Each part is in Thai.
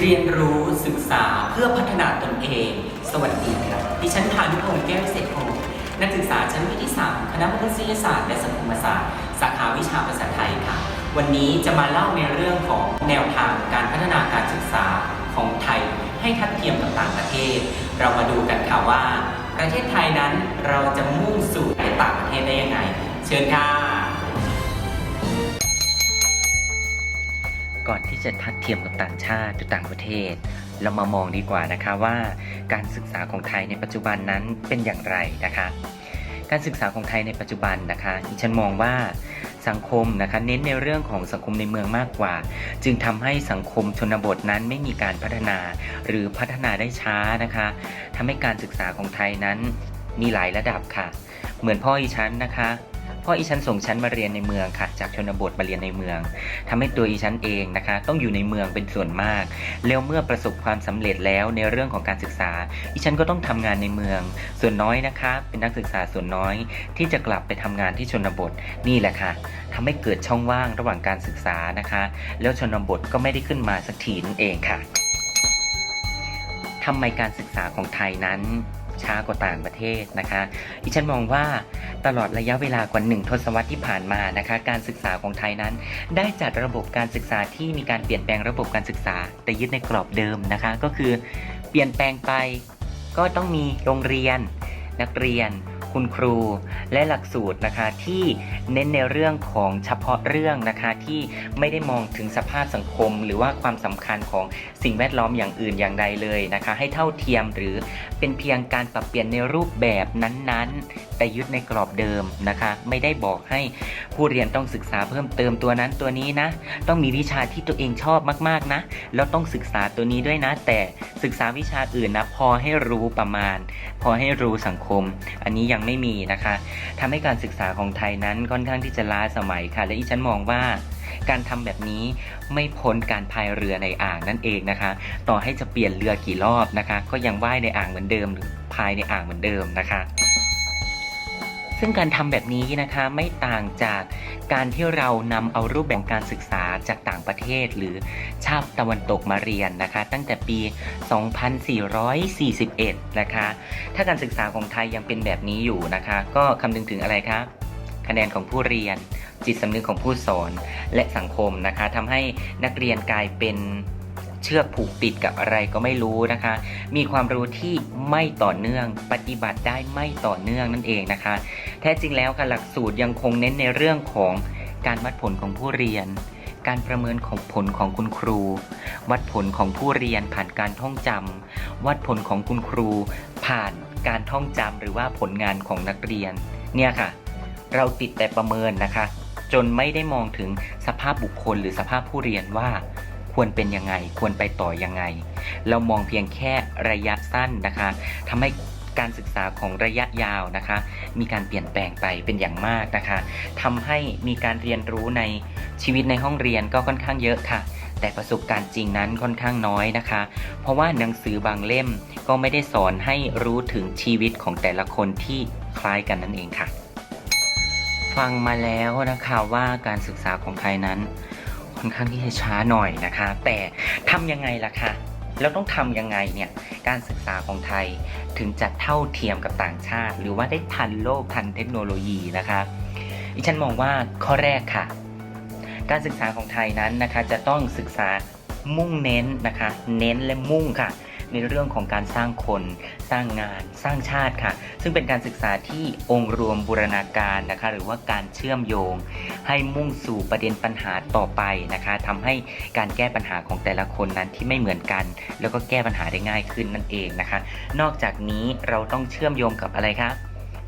เรียนรู้ศึกษาเพื่อพัฒนาตนเอง สวัสดีครับดิฉันพานุพงศ์แก้วเศษพงศ์นักศึกษาชั้นปีที่3คณะมนุษยศาสตร์และสังคมศาสตร์ สาขาวิชาภาษาไทยค่ะ วันนี้จะมาเล่าในเรื่องของแนวทางการพัฒนาการศึกษาของไทย ให้ทัดเทียมกับต่างประเทศ เรามาดูกันค่ะว่า ประเทศไทยนั้นเราจะมุ่งสู่ต่างประเทศได้ยังไง เชิญค่ะ ก่อนที่จะทัดเทียมกับต่างชาติหรือต่างประเทศ เรามามองดีกว่านะคะว่า การศึกษาของไทยในปัจจุบันนั้นเป็นอย่างไรนะคะ การศึกษาของไทยในปัจจุบันนะคะดิฉันมองว่าสังคมนะคะเน้นในเรื่องของสังคมในเมืองมากกว่า จึงทำให้สังคมชนบทนั้นไม่มีการพัฒนา หรือพัฒนาได้ช้านะคะทำให้การศึกษาของไทยนั้นมีหลายระดับค่ะ เหมือนพ่ออีฉันนะคะ พ่ออีฉันส่งฉันมาเรียนในเมืองค่ะ จากชนบทมาเรียนในเมืองทำให้ตัวอีฉันเองนะคะ ต้องอยู่ในเมืองเป็นส่วนมาก แล้วเมื่อประสบความสำเร็จแล้วในเรื่องของการศึกษา อีฉันก็ต้องทำงานในเมือง ส่วนน้อยนะคะ เป็นนักศึกษาส่วนน้อย ที่จะกลับไปทำงานที่ชนบทนี่แหละค่ะทำให้เกิดช่องว่างระหว่างการศึกษานะคะ แล้วชนบทก็ไม่ได้ขึ้นมาสักทีนั่นเองค่ะทำไมการศึกษาของไทยนั้น ช้ากว่าต่างประเทศนะคะดิฉันมองว่าตลอดระยะเวลากว่าหนึ่งทศวรรษที่ผ่านมานะคะ การศึกษาของไทยนั้น ได้จัดระบบการศึกษาที่มีการเปลี่ยนแปลงระบบการศึกษา แต่ยึดในกรอบเดิมนะคะ ก็คือเปลี่ยนแปลงไปก็ต้องมีโรงเรียนนักเรียน คุณครู และหลักสูตรนะคะที่เน้นในเรื่องของเฉพาะเรื่องนะคะที่ไม่ได้มองถึงสภาพสังคม หรือว่าความสำคัญของสิ่งแวดล้อมอย่างอื่นอย่างใดเลยนะคะ ให้เท่าเทียมหรือเป็นเพียงการปรับเปลี่ยนในรูปแบบนั้นๆ แต่ยึดในกรอบเดิมนะคะ ไม่ได้บอกให้ผู้เรียนต้องศึกษาเพิ่มเติมตัวนั้นตัวนี้นะ ต้องมีวิชาที่ตัวเองชอบมากๆนะแล้วต้องศึกษาตัวนี้ด้วยนะ แต่ศึกษาวิชาอื่นนะพอให้รู้ประมาณ พอให้รู้สังคม อันนี้ยังไม่มีนะคะทำให้การศึกษาของไทยนั้นค่อนข้างที่จะล้าสมัยค่ะ และอีฉันมองว่าการทำแบบนี้ไม่พ้นการพายเรือในอ่างนั่นเองนะคะ ต่อให้จะเปลี่ยนเรือกี่รอบนะคะ ก็ยังว่ายในอ่างเหมือนเดิมหรือพายในอ่างเหมือนเดิมนะคะ ซึ่งการทำแบบนี้นะคะไม่ต่างจากการที่เรานำเอารูปแบบการศึกษาจากต่างประเทศ หรือชาติตะวันตกมาเรียนนะคะ ตั้งแต่ปี 2441 นะคะ ถ้าการศึกษาของไทยยังเป็นแบบนี้อยู่นะคะ ก็คำนึงถึงอะไรครับคะแนนของผู้เรียน จิตสำนึกของผู้สอนและสังคมนะคะทำให้นักเรียนกลายเป็น เชือกผูกติดกับอะไรก็ไม่รู้นะคะ มีความรู้ที่ไม่ต่อเนื่อง ปฏิบัติได้ไม่ต่อเนื่องนั่นเองนะคะ แท้จริงแล้วค่ะหลักสูตรยังคงเน้นในเรื่องของการวัดผลของผู้เรียน การประเมินของผลของคุณครู วัดผลของผู้เรียนผ่านการท่องจำวัดผลของคุณครู ผ่านการท่องจำหรือว่าผลงานของนักเรียน เนี่ยค่ะ เราติดแต่ประเมินนะคะ จนไม่ได้มองถึงสภาพบุคคลหรือสภาพผู้เรียนว่า ควรเป็นยังไง ควรไปต่อยังไง เรามองเพียงแค่ระยะสั้นนะคะทำให้การศึกษาของระยะยาวนะคะ มีการเปลี่ยนแปลงไปเป็นอย่างมากนะคะทำให้มีการเรียนรู้ในชีวิตในห้องเรียนก็ค่อนข้างเยอะค่ะ แต่ประสบการณ์จริงนั้นค่อนข้างน้อยนะคะ เพราะว่าหนังสือบางเล่มก็ไม่ได้สอนให้รู้ถึงชีวิตของแต่ละคนที่คล้ายกันนั่นเองค่ะ ฟังมาแล้วนะคะว่าการศึกษาของไทยนั้น ค่อนข้างที่จะช้าหน่อยนะคะ แต่ทำยังไงล่ะคะแล้วต้องทำยังไงเนี่ยการศึกษาของไทยถึงจะเท่าเทียมกับต่างชาติ หรือว่าได้ทันโลกทันเทคโนโลยีนะคะอีฉันมองว่าข้อแรกค่ะ การศึกษาของไทยนั้นนะคะจะต้องศึกษามุ่งเน้นนะคะ เน้นและมุ่งค่ะ ในเรื่องของการสร้างคนสร้างงานสร้างชาติค่ะ ซึ่งเป็นการศึกษาที่องค์รวมบูรณาการนะคะ หรือว่าการเชื่อมโยง ให้มุ่งสู่ประเด็นปัญหาต่อไปนะคะทำให้การแก้ปัญหาของแต่ละคนนั้นที่ไม่เหมือนกัน แล้วก็แก้ปัญหาได้ง่ายขึ้นนั่นเองนะคะ นอกจากนี้เราต้องเชื่อมโยงกับอะไรครับ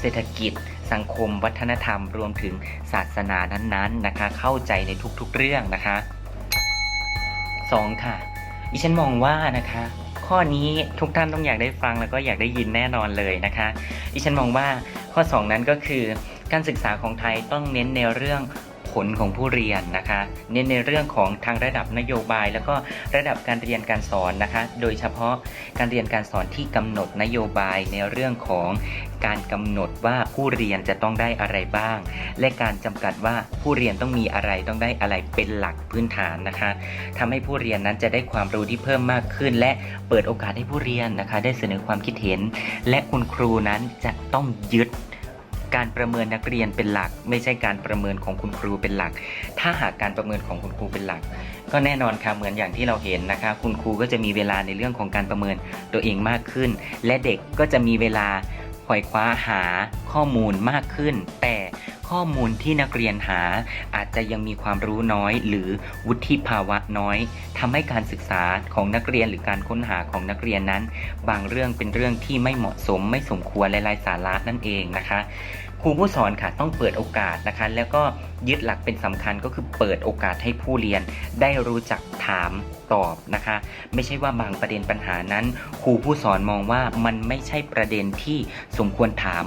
เศรษฐกิจ สังคม วัฒนธรรม รวมถึงศาสนานั้นๆนะคะ เข้าใจในทุกๆเรื่องนะคะ 2. ค่ะ ดิฉันมองว่านะคะ ข้อนี้ทุกท่านต้องอยากได้ฟังแล้วก็อยากได้ยินแน่นอนเลยนะคะดิฉันมองว่าข้อ 2 นั้นก็คือการศึกษาของไทยต้องเน้นในเรื่อง ผลของผู้เรียนนะคะเน้นในเรื่องของทางระดับนโยบาย แล้วก็ระดับการเรียนการสอนนะคะ โดยเฉพาะการเรียนการสอนที่กำหนดนโยบายในเรื่องของการกำหนดว่าผู้เรียนจะต้องได้อะไรบ้าง และการจำกัดว่าผู้เรียนต้องมีอะไรต้องได้อะไรเป็นหลักพื้นฐานนะคะทำให้ผู้เรียนนั้นจะได้ความรู้ที่เพิ่มมากขึ้น และเปิดโอกาสให้ผู้เรียนนะคะ ได้เสนอความคิดเห็น และคุณครูนั้นจะต้องยึด การประเมินนักเรียนเป็นหลัก ไม่ใช่การประเมินของคุณครูเป็นหลัก ถ้าหากการประเมินของคุณครูเป็นหลัก ก็แน่นอนค่ะเหมือนอย่างที่เราเห็นนะคะ คุณครูก็จะมีเวลาในเรื่องของการประเมินตัวเองมากขึ้น และเด็กก็จะมีเวลาไขว่คว้าหาข้อมูลมากขึ้น แต่ข้อมูลที่นักเรียนหาอาจจะยังมีความรู้น้อย หรือวุฒิภาวะน้อยทำให้การศึกษาของนักเรียนหรือการค้นหาของนักเรียนนั้น บางเรื่องเป็นเรื่องที่ไม่เหมาะสมไม่สมควรและไร้สาระนั่นเองนะคะ ครูผู้สอนค่ะต้องเปิดโอกาสนะคะ แล้วก็ยึดหลักเป็นสำคัญก็คือเปิดโอกาสให้ผู้เรียนได้รู้จักถามตอบนะคะ ไม่ใช่ว่าบางประเด็นปัญหานั้น ครูผู้สอนมองว่ามันไม่ใช่ประเด็นที่สมควรถาม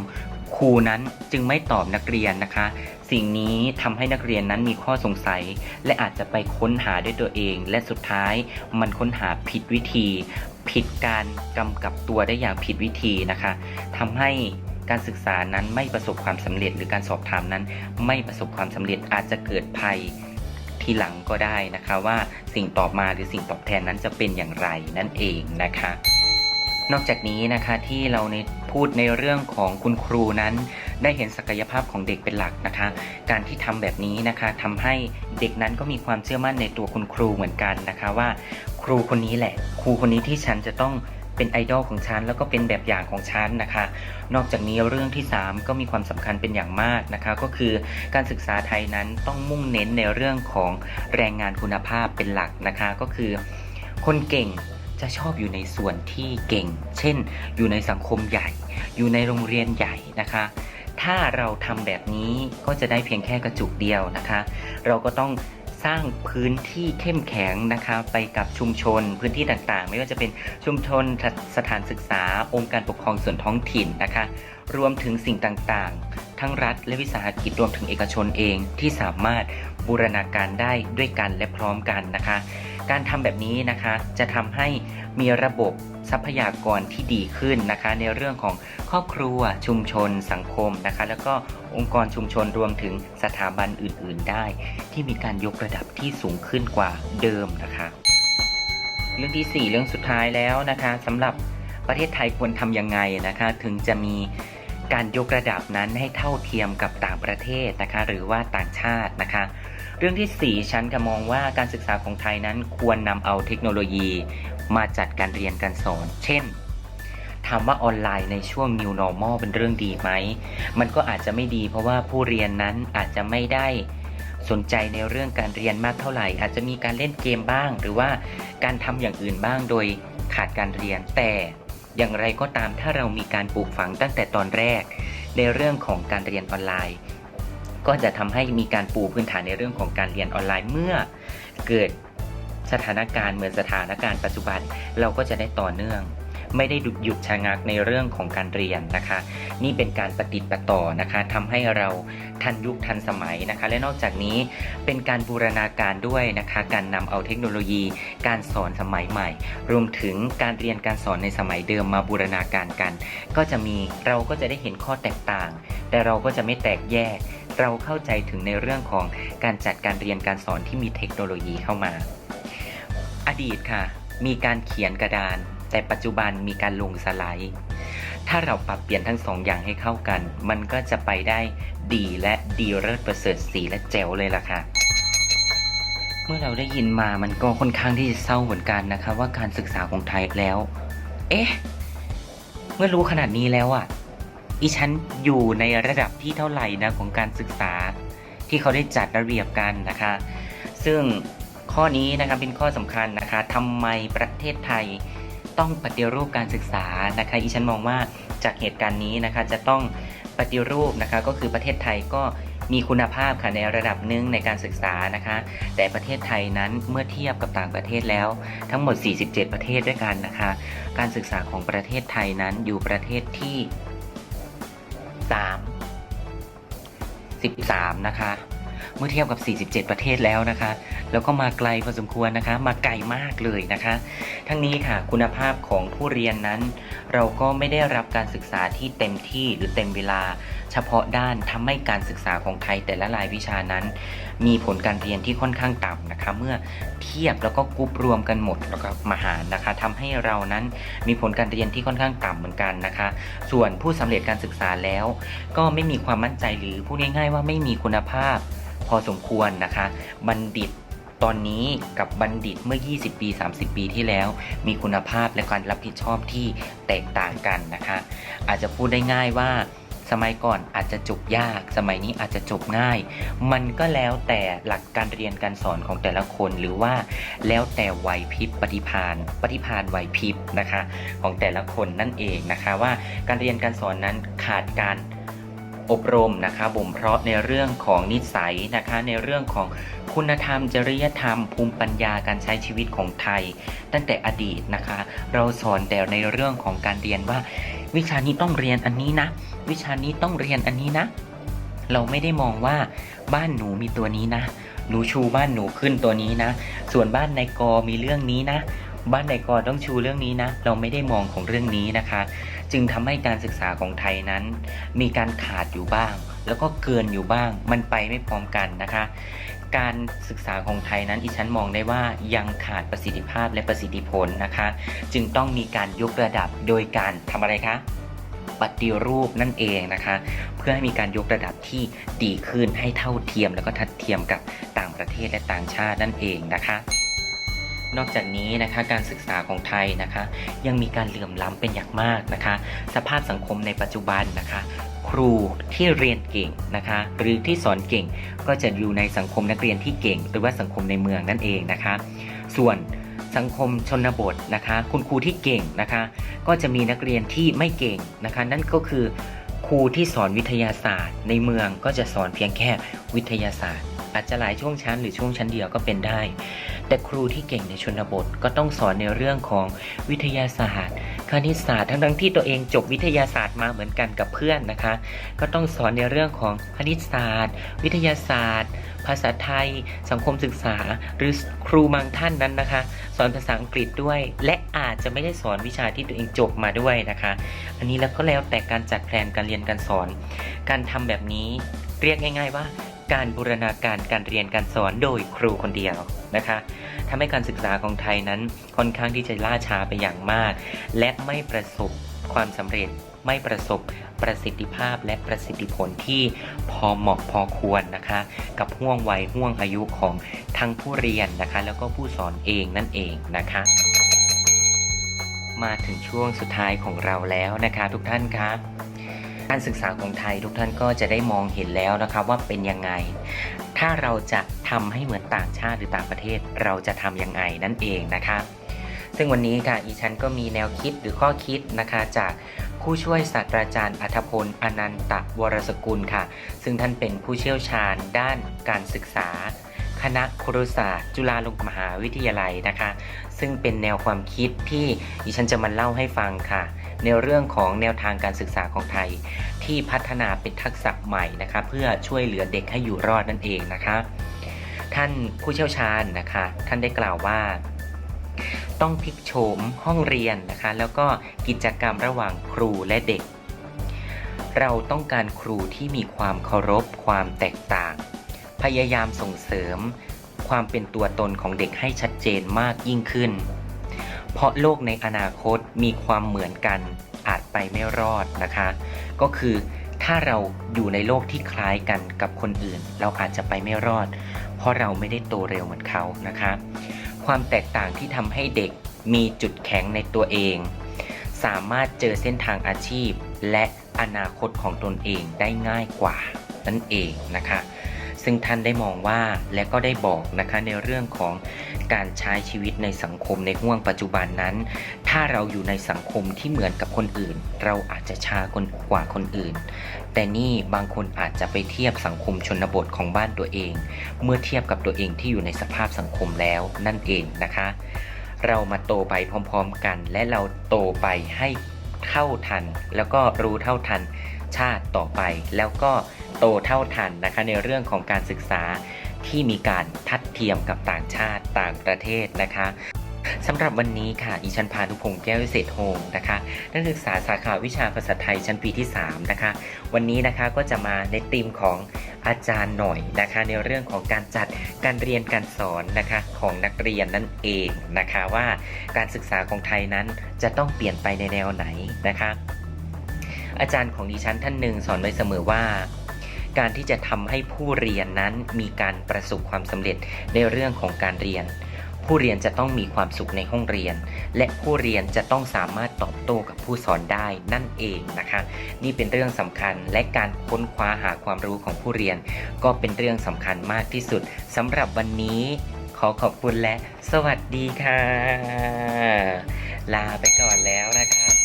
ครูนั้นจึงไม่ตอบนักเรียนนะคะ สิ่งนี้ทำให้นักเรียนนั้นมีข้อสงสัย และอาจจะไปค้นหาด้วยตัวเอง และสุดท้ายมันค้นหาผิดวิธี ผิดการกำกับตัวได้อย่างผิดวิธีนะคะทำให้ การศึกษานั้นไม่ประสบความสำเร็จ หรือการสอบถามนั้น ไม่ประสบความสำเร็จอาจจะเกิดภัยทีหลังก็ได้นะคะว่าสิ่งตอบมาหรือสิ่งตอบแทนนั้นจะเป็นอย่างไรนั่นเองนะคะ นอกจากนี้นะคะที่เราในพูดในเรื่องของคุณครูนั้น ได้เห็นศักยภาพของเด็กเป็นหลักนะคะ การที่ทำแบบนี้นะคะทำให้เด็กนั้นก็มีความเชื่อมั่นในตัวคุณครูเหมือนกันนะคะว่า ครูคนนี้แหละ ครูคนนี้ที่ฉันจะต้อง เป็นไอดอลของฉันแล้วก็เป็นแบบอย่างของฉันนะคะ นอกจากนี้เรื่องที่ 3 ก็มีความสำคัญเป็นอย่างมากนะคะ ก็คือการศึกษาไทยนั้นต้องมุ่งเน้นในเรื่องของแรงงานคุณภาพเป็นหลักนะคะ ก็คือคนเก่งจะชอบอยู่ในส่วนที่เก่ง เช่น อยู่ในสังคมใหญ่ อยู่ในโรงเรียนใหญ่นะคะ ถ้าเราทำแบบนี้ก็จะได้เพียงแค่กระจุกเดียวนะคะ เราก็ต้อง สร้างพื้นที่เข้มแข็งนะคะไปกับชุมชนพื้นที่ต่างๆ ไม่ว่าจะเป็นชุมชนสถานศึกษา องค์การปกครองส่วนท้องถิ่นนะคะ รวมถึงสิ่งต่างๆ ทั้งรัฐและวิสาหกิจรวมถึงเอกชนเองที่สามารถบูรณาการได้ด้วยกันและพร้อมกันนะคะ การทำแบบนี้นะคะจะทำให้มีระบบทรัพยากรที่ดีขึ้นนะคะ ในเรื่องของครอบครัวชุมชน สังคมนะคะ แล้วก็องค์กรชุมชนรวมถึงสถาบันอื่น ๆ ได้ ที่มีการยกระดับที่สูงขึ้นกว่าเดิมนะคะ เรื่องที่ 4 เรื่องสุดท้ายแล้วนะคะสำหรับประเทศไทยควรทำยังไงนะคะ ถึงจะมีการยกระดับนั้นให้เท่าเทียมกับต่างประเทศนะคะ หรือว่าต่างชาตินะคะ เรื่องที่4ฉันก็มองว่าการศึกษาของไทยนั้นควรนำเอาเทคโนโลยี มาจัดการเรียนการสอน เช่นถามว่าออนไลน์ในช่วง New Normal เป็นเรื่องดีไหม มันก็อาจจะไม่ดี เพราะว่าผู้เรียนนั้นอาจจะไม่ได้สนใจในเรื่องการเรียนมากเท่าไหร่ อาจจะมีการเล่นเกมบ้าง หรือว่าการทำอย่างอื่นบ้างโดยขาดการเรียน แต่อย่างไรก็ตามถ้าเรามีการปลูกฝังตั้งแต่ตอนแรก ในเรื่องของการเรียนออนไลน์ ก็จะทำให้มีการปูพื้นฐานในเรื่องของการเรียนออนไลน์เมื่อเกิดสถานการณ์เหมือนสถานการณ์ปัจจุบัน เราก็จะได้ต่อเนื่อง ไม่ได้หยุดชะงักในเรื่องของการเรียนนะคะ นี่เป็นการปฏิติดประต่อนะคะทำให้เราทันยุคทันสมัยนะคะ และนอกจากนี้เป็นการบูรณาการด้วยนะคะ การนำเอาเทคโนโลยี การสอนสมัยใหม่ รวมถึงการเรียนการสอนในสมัยเดิมมาบูรณาการกัน ก็จะมีเราก็จะได้เห็นข้อแตกต่าง แต่เราก็จะไม่แตกแยก เราเข้าใจถึงในเรื่องของการจัดการเรียนการสอนที่มีเทคโนโลยีเข้ามา อดีตค่ะ มีการเขียนกระดาน แต่ปัจจุบันมีการลงสไลด์ ถ้าเราปรับเปลี่ยนทั้งสองอย่างให้เข้ากัน มันก็จะไปได้ดีและดีเลิศประเสริฐสีและแจ๋วเลยล่ะค่ะเมื่อเราได้ยินมามันก็ค่อนข้างที่จะเศร้าเหมือนกันนะคะว่าการศึกษาของไทยแล้ว เอ๊ะ เมื่อรู้ขนาดนี้แล้วอะ อีฉันอยู่ในระดับที่เท่าไหร่นะของการศึกษา ที่เขาได้จัดระเบียบกันนะคะ ซึ่งข้อนี้นะคะเป็นข้อสำคัญนะคะทำไมประเทศไทยต้องปฏิรูปการศึกษานะคะอีฉันมองว่าจากเหตุการณ์นี้นะคะจะต้องปฏิรูปนะคะก็คือประเทศไทยก็มีคุณภาพค่ะในระดับหนึ่งในการศึกษานะคะ แต่ประเทศไทยนั้นเมื่อเทียบกับต่างประเทศแล้ว ทั้งหมด 47 ประเทศด้วยกันนะคะ การศึกษาของประเทศไทยนั้นอยู่ประเทศที่ 13 13 นะคะ เมื่อเทียบกับ 47 ประเทศแล้วนะคะ แล้วก็มาไกลพอสมควรนะคะ มาไกลมากเลยนะคะ ทั้งนี้ค่ะคุณภาพของผู้เรียนนั้น เราก็ไม่ได้รับการศึกษาที่เต็มที่หรือเต็มเวลา เฉพาะด้านทำให้การศึกษาของไทยแต่ละรายวิชานั้น มีผลการเรียนที่ค่อนข้างต่ำนะคะ เมื่อเทียบแล้วก็กรุ๊ปรวมกันหมดแล้วก็มาหารนะคะทำให้เรานั้นมีผลการเรียนที่ค่อนข้างต่ำเหมือนกันนะคะ ส่วนผู้สำเร็จการศึกษาแล้ว ก็ไม่มีความมั่นใจหรือพูดง่ายๆว่าไม่มีคุณภาพ พอสมควรนะคะ บัณฑิตตอนนี้กับบัณฑิตเมื่อ 20 ปี 30 ปีที่แล้ว มีคุณภาพและการรับผิดชอบที่แตกต่างกันนะคะ อาจจะพูดได้ง่ายว่าสมัยก่อนอาจจะจบยาก สมัยนี้อาจจะจบง่าย มันก็แล้วแต่หลักการเรียนการสอนของแต่ละคนหรือว่าแล้วแต่ไหวพริบปฏิภาณปฏิภาณไหวพริบนะคะ ของแต่ละคนนั่นเองนะคะว่าการเรียนการสอนนั้นขาดการ อบรมนะคะบ่มเพาะในเรื่องของนิสัยนะคะในเรื่องของคุณธรรมจริยธรรม ภูมิปัญญาการใช้ชีวิตของไทย ตั้งแต่อดีตนะคะ เราสอนแต่ในเรื่องของการเรียนว่า วิชานี้ต้องเรียนอันนี้นะ วิชานี้ต้องเรียนอันนี้นะ เราไม่ได้มองว่าบ้านหนูมีตัวนี้นะ หนูชูบ้านหนูขึ้นตัวนี้นะ ส่วนบ้านในกมีเรื่องนี้นะ บ้านในกต้องชูเรื่องนี้นะ เราไม่ได้มองของเรื่องนี้นะคะ จึงทำให้การศึกษาของไทยนั้น มีการขาดอยู่บ้าง แล้วก็เกินอยู่บ้าง มันไปไม่พร้อมกันนะคะ การศึกษาของไทยนั้นอีฉันมองได้ว่ายังขาดประสิทธิภาพและประสิทธิผลนะคะ จึงต้องมีการยกระดับโดยการทำอะไรคะปฏิรูปนั่นเองนะคะ เพื่อให้มีการยกระดับที่ดีขึ้นให้เท่าเทียม แล้วก็ทัดเทียมกับต่างประเทศและต่างชาตินั่นเองนะคะ นอกจากนี้นะคะการศึกษาของไทยนะคะ ยังมีการเหลื่อมล้ำเป็นอย่างมากนะคะ สภาพสังคมในปัจจุบันนะคะ ครูที่เรียนเก่งนะคะ หรือที่สอนเก่ง ก็จะอยู่ในสังคมนักเรียนที่เก่ง หรือว่าสังคมในเมืองนั่นเองนะคะ ส่วนสังคมชนบทนะคะ คุณครูที่เก่งนะคะ ก็จะมีนักเรียนที่ไม่เก่งนะคะ นั่นก็คือครูที่สอนวิทยาศาสตร์ ในเมืองก็จะสอนเพียงแค่วิทยาศาสตร์ อาจจะหลายช่วงชั้นหรือช่วงชั้นเดียวก็เป็นได้ แต่ครูที่เก่งในชนบทก็ต้องสอนในเรื่องของวิทยาศาสตร์ คณิตศาสตร์ทั้งทั้งๆที่ตัวเองจบวิทยาศาสตร์มาเหมือนกันกับเพื่อนนะคะ ก็ต้องสอนในเรื่องของคณิตศาสตร์ วิทยาศาสตร์ ภาษาไทย สังคมศึกษา หรือครูบางท่านนั้นนะคะ สอนภาษาอังกฤษด้วย และอาจจะไม่ได้สอนวิชาที่ตัวเองจบมาด้วยนะคะ อันนี้แล้วก็แล้วแต่การจัดแผนการเรียนการสอน การทำแบบนี้เรียกง่าย ๆ ว่า การบูรณาการการเรียนการสอนโดยครูคนเดียวนะคะทำให้การศึกษาของไทยนั้นค่อนข้างที่จะล่าช้าไปอย่างมาก และไม่ประสบความสำเร็จไม่ประสบประสิทธิภาพและประสิทธิผลที่พอเหมาะพอควรนะคะ กับห่วงวัยห่วงอายุของทั้งผู้เรียนนะคะ แล้วก็ผู้สอนเองนั่นเองนะคะ มาถึงช่วงสุดท้ายของเราแล้วนะคะ ทุกท่านครับ การศึกษาของไทยทุกท่านก็จะได้มองเห็นแล้วนะครับว่าเป็นยังไง ถ้าเราจะทำให้เหมือนต่างชาติหรือต่างประเทศเราจะทำยังไงนั่นเองนะคะซึ่งวันนี้ค่ะอีฉันก็มีแนวคิดหรือข้อคิดนะคะจากผู้ช่วยศาสตราจารย์อัธพลอนันตวรสกุลค่ะ ซึ่งท่านเป็นผู้เชี่ยวชาญด้านการศึกษา คณะครุศาสตร์ จุฬาลงกรณ์มหาวิทยาลัยนะคะ ซึ่งเป็นแนวความคิดที่ดิฉันจะมาเล่าให้ฟังค่ะ ในเรื่องของแนวทางการศึกษาของไทย ที่พัฒนาเป็นทักษะใหม่นะคะเพื่อช่วยเหลือเด็กให้อยู่รอดนั่นเองนะคะ ท่านผู้เชี่ยวชาญนะคะ ท่านได้กล่าวว่าต้องพลิกโฉมห้องเรียนนะคะ แล้วก็กิจกรรมระหว่างครูและเด็ก เราต้องการครูที่มีความเคารพความแตกต่าง พยายามส่งเสริมความเป็นตัวตนของเด็กให้ชัดเจนมากยิ่งขึ้น เพราะโลกในอนาคตมีความเหมือนกันอาจไปไม่รอดนะคะ ก็คือถ้าเราอยู่ในโลกที่คล้ายกันกับคนอื่น เราอาจจะไปไม่รอด เพราะเราไม่ได้โตเร็วเหมือนเขานะคะ ความแตกต่างที่ทำให้เด็กมีจุดแข็งในตัวเอง สามารถเจอเส้นทางอาชีพ และอนาคตของตนเองได้ง่ายกว่านั่นเองนะคะ ซึ่งท่านได้มองว่าและก็ได้บอกนะคะในเรื่องของ การใช้ชีวิตในสังคมในห่วงปัจจุบันนั้น ถ้าเราอยู่ในสังคมที่เหมือนกับคนอื่น เราอาจจะช้ากกว่าคนอื่น แต่นี่บางคนอาจจะไปเทียบสังคมชนบทของบ้านตัวเอง เมื่อเทียบกับตัวเองที่อยู่ในสภาพสังคมแล้วนั่นเองนะคะ เรามาโตไปพร้อมๆกัน และเราโตไปให้เท่าทัน แล้วก็รู้เท่าทันชาติต่อไป แล้วก็โตเท่าทันนะคะในเรื่องของการศึกษา ที่มีการทัดเทียมกับต่างชาติต่างประเทศนะคะสำหรับวันนี้ค่ะดิฉันพานุพงศ์แก้ววิเศษโฮมนะคะนักศึกษาสาขาวิชาภาษาไทยชั้นปีที่ 3 นะคะ วันนี้นะคะก็จะมาในธีมของอาจารย์หน่อยนะคะ ในเรื่องของการจัดการเรียนการสอนนะคะของนักเรียนนั่นเองนะคะว่าการศึกษาของไทยนั้นจะต้องเปลี่ยนไปในแนวไหนนะคะ อาจารย์ของดิฉันท่านหนึ่งสอนไว้เสมอว่า การที่จะทำให้ผู้เรียนนั้นมีการประสบความสำเร็จในเรื่องของการเรียน ผู้เรียนจะต้องมีความสุขในห้องเรียน และผู้เรียนจะต้องสามารถตอบโต้กับผู้สอนได้นั่นเองนะคะ นี่เป็นเรื่องสำคัญและการค้นคว้าหาความรู้ของผู้เรียน ก็เป็นเรื่องสำคัญมากที่สุดสำหรับวันนี้ขอขอบคุณและสวัสดีค่ะ ลาไปก่อนแล้วนะครับ